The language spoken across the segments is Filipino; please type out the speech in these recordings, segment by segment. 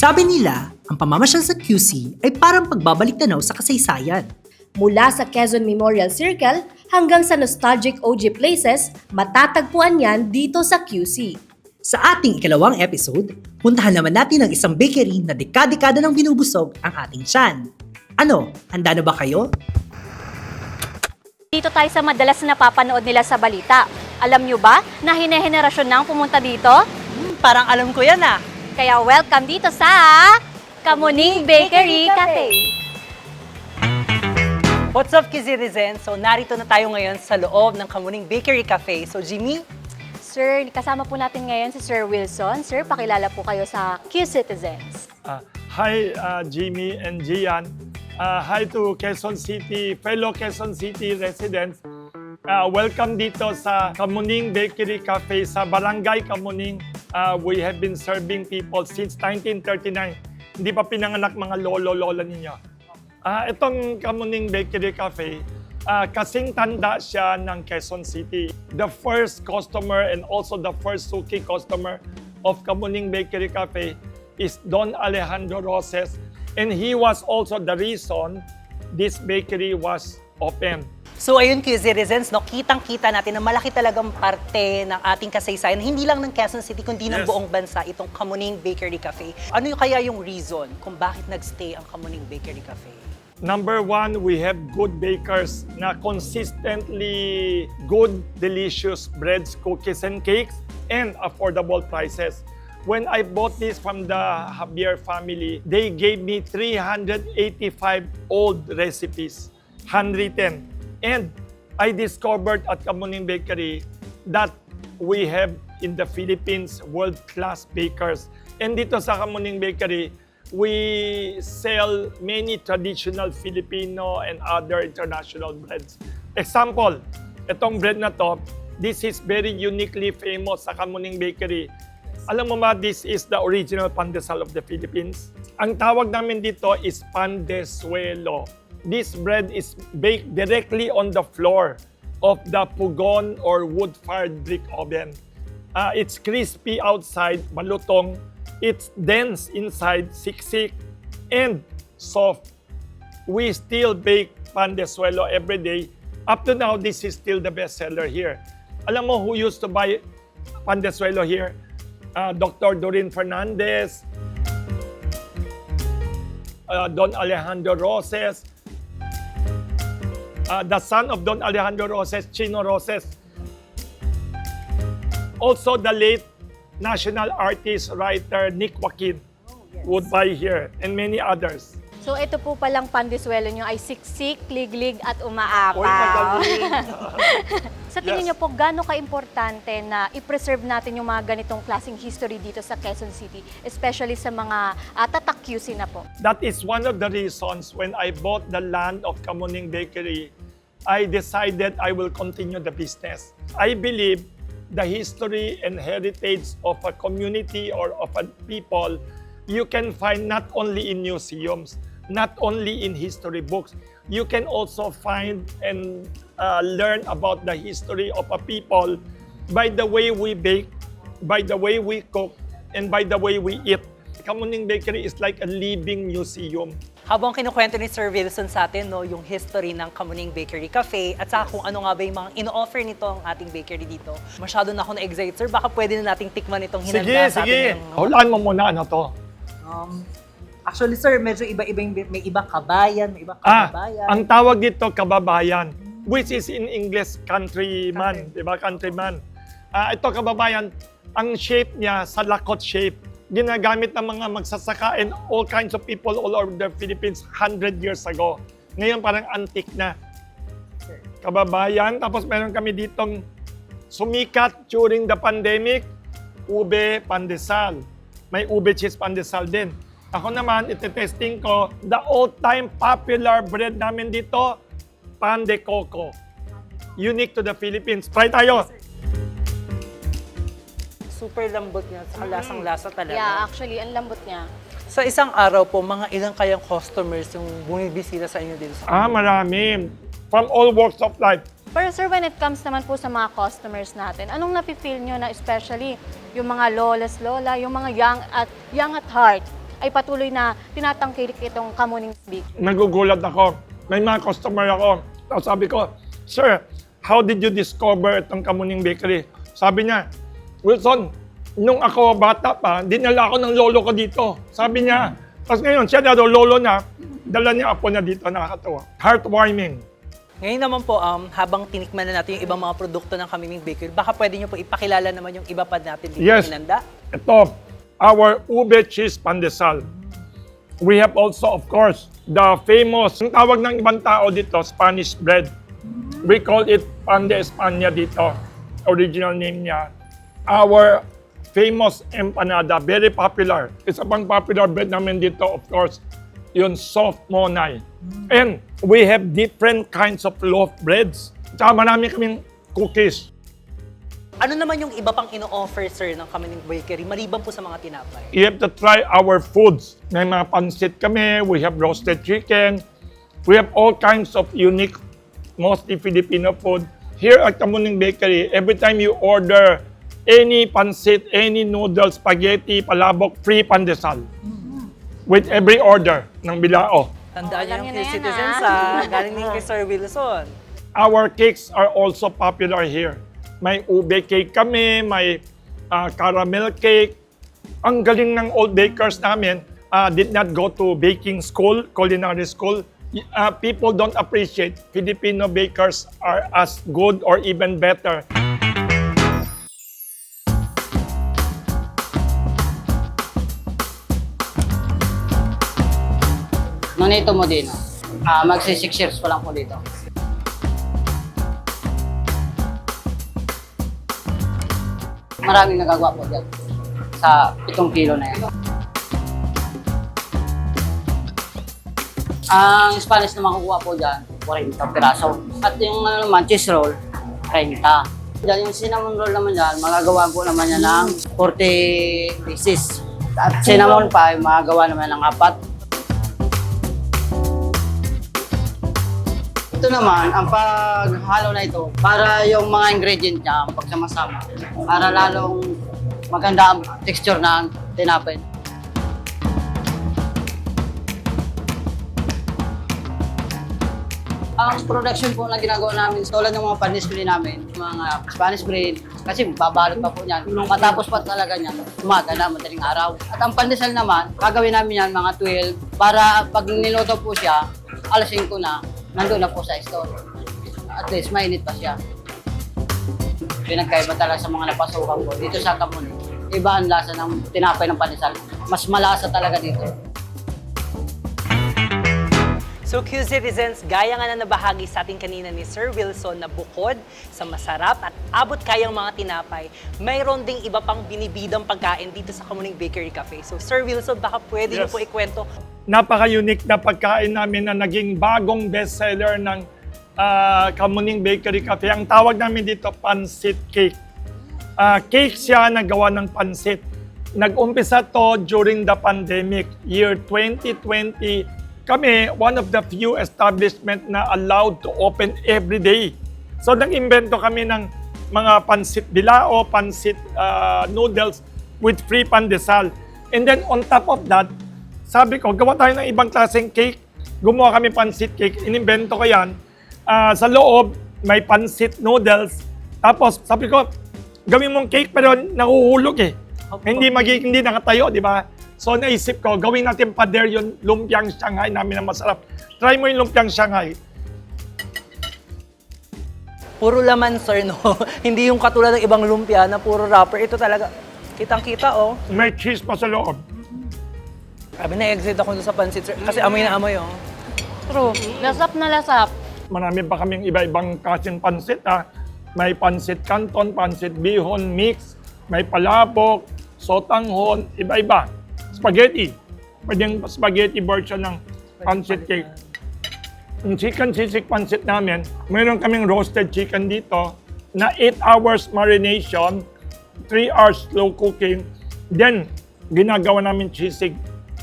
Sabi nila, ang pamamasyal sa QC ay parang pagbabalik tanaw sa kasaysayan. Mula sa Quezon Memorial Circle hanggang sa nostalgic OG places, matatagpuan yan dito sa QC. Sa ating ikalawang episode, puntahan naman natin ang isang bakery na dekada-dekada nang binubusog ang ating tiyan. Ano, handa na ba kayo? Dito tayo sa madalas na napapanood nila sa balita. Alam nyo ba na hine-henerasyon na ang pumunta dito? Hmm, parang alam ko yan ah. Kaya welcome dito sa Kamuning Bakery Cafe. What's up, Kizirizen? So, narito na tayo ngayon sa loob ng Kamuning Bakery Cafe. So, Jimmy, Sir, kasama po natin ngayon si Sir Wilson. Sir, pakilala po kayo sa Q-Citizens. Uh, hi, uh, Jimmy and Gian. Uh, hi to Quezon City, fellow Quezon City residents. Uh, welcome dito sa Kamuning Bakery Cafe sa Barangay Kamuning. Uh, we have been serving people since 1939. Hindi pa pinanganak mga lolo-lola ninyo. Ah, itong Kamuning Bakery Cafe, ah, kasing tanda siya ng Quezon City. The first customer and also the first suki customer of Kamuning Bakery Cafe is Don Alejandro Roses. And he was also the reason this bakery was open. So ayun Kizirezens, no, kitang-kita natin na malaki talagang parte ng ating kasaysayan, hindi lang ng Quezon City, kundi ng Yes. buong bansa, itong Kamuning Bakery Cafe. Ano yung kaya yung reason kung bakit nagstay ang Kamuning Bakery Cafe? Number one, we have good bakers na consistently good, delicious breads, cookies, and cakes, and affordable prices. When I bought this from the Javier family, they gave me 385 old recipes, handwritten. And I discovered at Kamuning Bakery that we have in the Philippines world-class bakers. And dito sa Kamuning Bakery, we sell many traditional Filipino and other international breads. Example, itong bread na to, this is very uniquely famous sa Kamuning Bakery. Alam mo ba, this is the original pandesal of the Philippines. Ang tawag namin dito is pandesuelo. This bread is baked directly on the floor of the pugon or wood-fired brick oven. Uh, it's crispy outside, malutong. It's dense inside, siksik, and soft. We still bake pan de suelo every day. Up to now, this is still the best seller here. Alam mo who used to buy pan de suelo here? Uh, Dr. Dorin Fernandez, uh, Don Alejandro Roses, uh, the son of Don Alejandro Roses, Chino Roses. Also, the late national artist, writer Nick Joaquin would buy here and many others. So ito po palang pandiswelo nyo ay siksik, liglig at Oy, umaapaw. magaling! Sa tingin Yes. nyo po, gaano ka-importante na i-preserve natin yung mga ganitong klaseng history dito sa Quezon City, especially sa mga uh, tatak QC na po? That is one of the reasons when I bought the land of Kamuning Bakery, I decided I will continue the business. I believe the history and heritage of a community or of a people you can find not only in museums, not only in history books, you can also find and uh, learn about the history of a people by the way we bake, by the way we cook, and by the way we eat. Kamuning Bakery is like a living museum. Habang kinukwento ni Sir Wilson sa atin no, yung history ng Kamuning Bakery Cafe at saka kung ano nga ba yung mga ino-offer nito ang ating bakery dito. Masyado na ako na-excite, sir. Baka pwede na nating tikman itong hinanda Sige, sa sige. atin. yung- Hulaan mo muna ano to. Um, actually, sir, medyo iba-iba yung, may iba kabayan, may iba Ah, kababayan. ang tawag dito kababayan, which is in English countryman, di ba? Countryman. Ah, ito kababayan, ang shape niya sa lakot shape. Ginagamit ng mga magsasaka and all kinds of people all over the Philippines 100 years ago. Ngayon parang antique na. Kababayan, tapos meron kami ditong sumikat during the pandemic, ube pandesal. May ube cheese pandesal din. Ako naman, ite-testing ko, the all-time popular bread namin dito, pan coco. Unique to the Philippines. Try tayo. Super lambot niya, saka lasang-lasa talaga. Yeah, actually, ang lambot niya. Sa isang araw po, mga ilang kayang customers yung bumibisita sa inyo dito sa Ah, marami. From all walks of life. Pero sir, when it comes naman po sa mga customers natin, anong nafe-feel nyo na especially yung mga lolas lola, yung mga young at young at heart, ay patuloy na tinatangkilik itong Kamuning Bakery. nagugulat ako. May mga customer ako. Tapos sabi ko, Sir, how did you discover itong Kamuning Bakery? Sabi niya, Wilson, nung ako bata pa, dinala ako ng lolo ko dito. Sabi niya, tapos ngayon, siya na lolo na, dala niya apo na dito, nakakatawa. Heartwarming. Ngayon naman po, um, habang tinikman na natin yung ibang mga produkto ng Kamiming Bakery, baka pwede nyo po ipakilala naman yung iba pa natin dito Yes. inanda. Ito, our ube cheese pandesal. We have also, of course, the famous, ang tawag ng ibang tao dito, Spanish bread. We call it pan de España dito. Original name niya. Our famous empanada, very popular. Isa pang popular bread namin dito, of course, yun soft monay. And we have different kinds of loaf breads. Tsaka marami kaming cookies. Ano naman yung iba pang ino-offer, sir, ng Kamiming Bakery, maliban po sa mga tinapay? you have to try our foods. May mga pansit kami, we have roasted chicken, we have all kinds of unique, mostly Filipino food. Here at Kamuning Bakery, every time you order any pansit, any noodles, spaghetti, palabok, free pandesal. With every order ng bilao. Tandaan niyo alam yung niyo na yan, citizens, ha? ha? Galing din kay Sir Wilson. Our cakes are also popular here. May ube cake kami, may ah, caramel cake. Ang galing ng old bakers namin, ah, did not go to baking school, culinary school. Y- ah, people don't appreciate Filipino bakers are as good or even better. Nonito mo din. Ah, magsi 6 years pa lang po dito. Maraming nagagawa po dyan sa 7 kilo na yan. Ang Spanish na makukuha po dyan, 40 piraso. At yung ano naman, cheese roll, 30. Dyan yung cinnamon roll naman dyan, magagawa po naman yan ng 40 pieces. At cinnamon pie, magagawa naman ng apat. Ito naman, ang paghalo na ito, para yung mga ingredient niya, pagsama-sama, para lalong maganda ang texture ng tinapay. Ang production po na ginagawa namin, tulad ng mga panis breed namin, mga Spanish breed, kasi babalot pa po niyan. Matapos pa talaga niyan, umaga na, madaling araw. At ang pandesal naman, gagawin namin yan mga 12, para pag niluto po siya, alas 5 na, nandun na po sa store. At least, mainit pa siya. Pinagkaiba talaga sa mga napasukan ko dito sa Kamuning. Iba ang lasa ng tinapay ng pandesal. Mas malasa talaga dito. So, Q citizens, gaya nga na nabahagi sa atin kanina ni Sir Wilson na bukod sa masarap at abot kayang mga tinapay, mayroon ding iba pang binibidang pagkain dito sa Kamuning Bakery Cafe. So, Sir Wilson, baka pwede niyo Yes. po ikwento napaka-unique na pagkain namin na naging bagong bestseller ng ah, Kamuning Bakery Cafe. Ang tawag namin dito, pansit cake. Ah, cake siya na gawa ng pansit. Nag-umpisa to during the pandemic, year 2020. Kami, one of the few establishment na allowed to open every day. So nag-invento kami ng mga pansit bilao, pansit ah, noodles with free pandesal. And then on top of that, sabi ko, gawa tayo ng ibang klaseng cake. Gumawa kami pansit cake. Inimbento ko yan. Ah, sa loob, may pansit noodles. Tapos, sabi ko, gawin mong cake pero nahuhulog eh. Hindi magiging hindi nakatayo, di ba? So naisip ko, gawin natin pader yung lumpiang Shanghai namin na masarap. Try mo yung lumpiang Shanghai. Puro laman, sir, no? Hindi yung katulad ng ibang lumpia na puro wrapper. Ito talaga, kitang-kita, oh. May cheese pa sa loob. Sabi na exit ako doon sa pansit, sir. Kasi amoy na amoy, oh. True. Lasap na lasap. Marami pa kaming iba-ibang kasing pansit ha. May pansit canton, pansit bihon mix, may palabok, sotanghon, iba-iba. Spaghetti. Pwedeng spaghetti version ng pansit cake. Yung chicken sisig pansit namin, mayroon kaming roasted chicken dito na 8 hours marination, 3 hours slow cooking, then ginagawa namin sisig.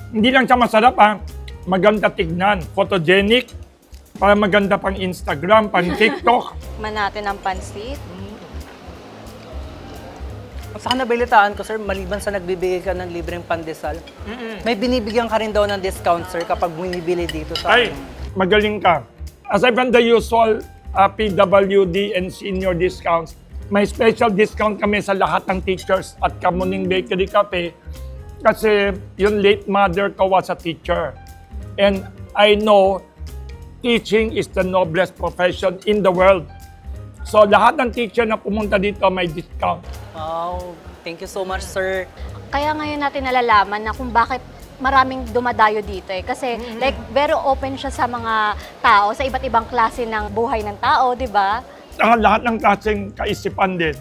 Hindi lang siya masarap ha, maganda tignan, photogenic, para maganda pang Instagram, pang TikTok. Man natin ang pansit. Sa nabalitaan ko, sir, maliban sa nagbibigay ka ng libreng pandesal, may binibigyan ka rin daw ng discount, sir, kapag bumibili dito sa Ay, magaling ka. Aside from the usual uh, PWD and senior discounts, may special discount kami sa lahat ng teachers at Kamuning Bakery Cafe kasi yung late mother ko was a teacher. And I know teaching is the noblest profession in the world. So lahat ng teacher na pumunta dito may discount. Wow, thank you so much, sir. Kaya ngayon natin nalalaman na kung bakit maraming dumadayo dito eh. Kasi like very open siya sa mga tao, sa iba't ibang klase ng buhay ng tao, di ba? Ang lahat ng klaseng kaisipan din.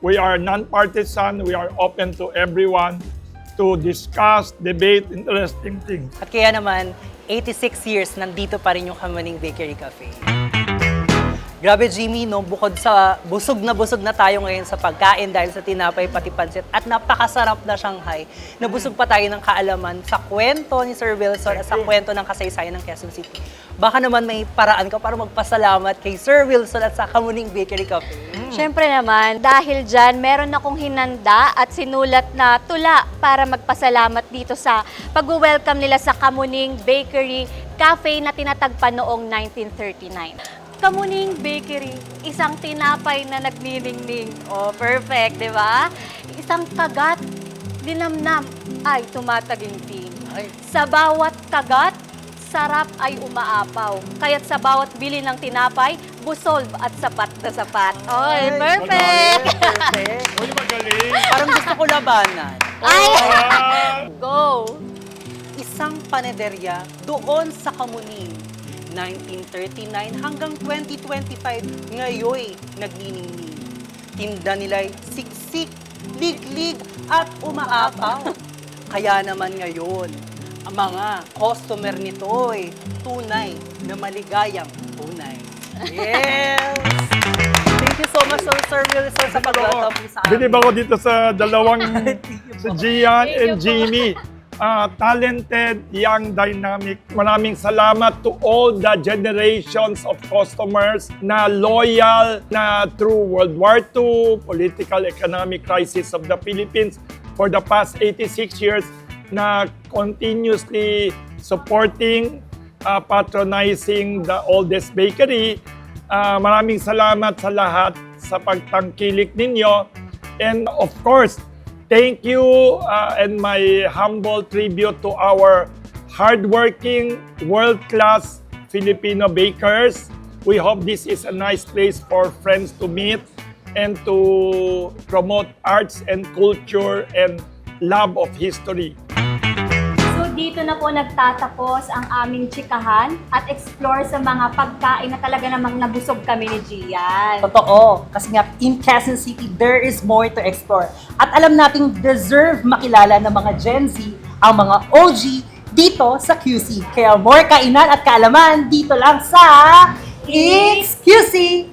We are non-partisan, we are open to everyone to discuss, debate interesting things. At kaya naman, 86 years, nandito pa rin yung Kamaning Bakery Cafe. Grabe Jimmy, no? bukod sa busog na busog na tayo ngayon sa pagkain dahil sa tinapay pati pansit at napakasarap na Shanghai, nabusog pa tayo ng kaalaman sa kwento ni Sir Wilson at sa kwento ng kasaysayan ng Quezon City. Baka naman may paraan ka para magpasalamat kay Sir Wilson at sa Kamuning Bakery Cafe. Siyempre naman, dahil dyan, meron akong hinanda at sinulat na tula para magpasalamat dito sa pag-welcome nila sa Kamuning Bakery Cafe na tinatagpan noong 1939. Kamuning Bakery, isang tinapay na nagniningning. Oh, perfect, di ba? Isang kagat, dinamnam, ay tumataginting. Sa bawat kagat, sarap ay umaapaw. Kaya't sa bawat bili ng tinapay, busol at sapat na sapat. Oy, perfect! Perfect. Uy, magaling! Parang gusto ko labanan. Ay! Go! Isang panederya doon sa Kamuning. 1939 hanggang 2025, ngayoy nagniningning. Tinda nila'y siksik, liglig at umaapaw. Kaya naman ngayon, ang mga customer nito'y tunay na maligayang tunay. Yes! Thank you so much, Sir Wilson, sa pag-welcome sa amin. Bilib ako dito sa dalawang, sa Gian and Jimmy. Ah, talented, young, dynamic. Maraming salamat to all the generations of customers na loyal na through World War II, political economic crisis of the Philippines for the past 86 years na continuously supporting, ah, patronizing the oldest bakery. Ah, maraming salamat sa lahat sa pagtangkilik ninyo. And of course, thank you uh, and my humble tribute to our hardworking, world-class Filipino bakers. We hope this is a nice place for friends to meet and to promote arts and culture and love of history. Dito na po nagtatapos ang aming chikahan at explore sa mga pagkain na talaga namang nabusog kami ni Gian. Totoo. Kasi nga, in Quezon City, there is more to explore. At alam nating deserve makilala ng mga Gen Z, ang mga OG, dito sa QC. Kaya more kainan at kaalaman dito lang sa It's QC!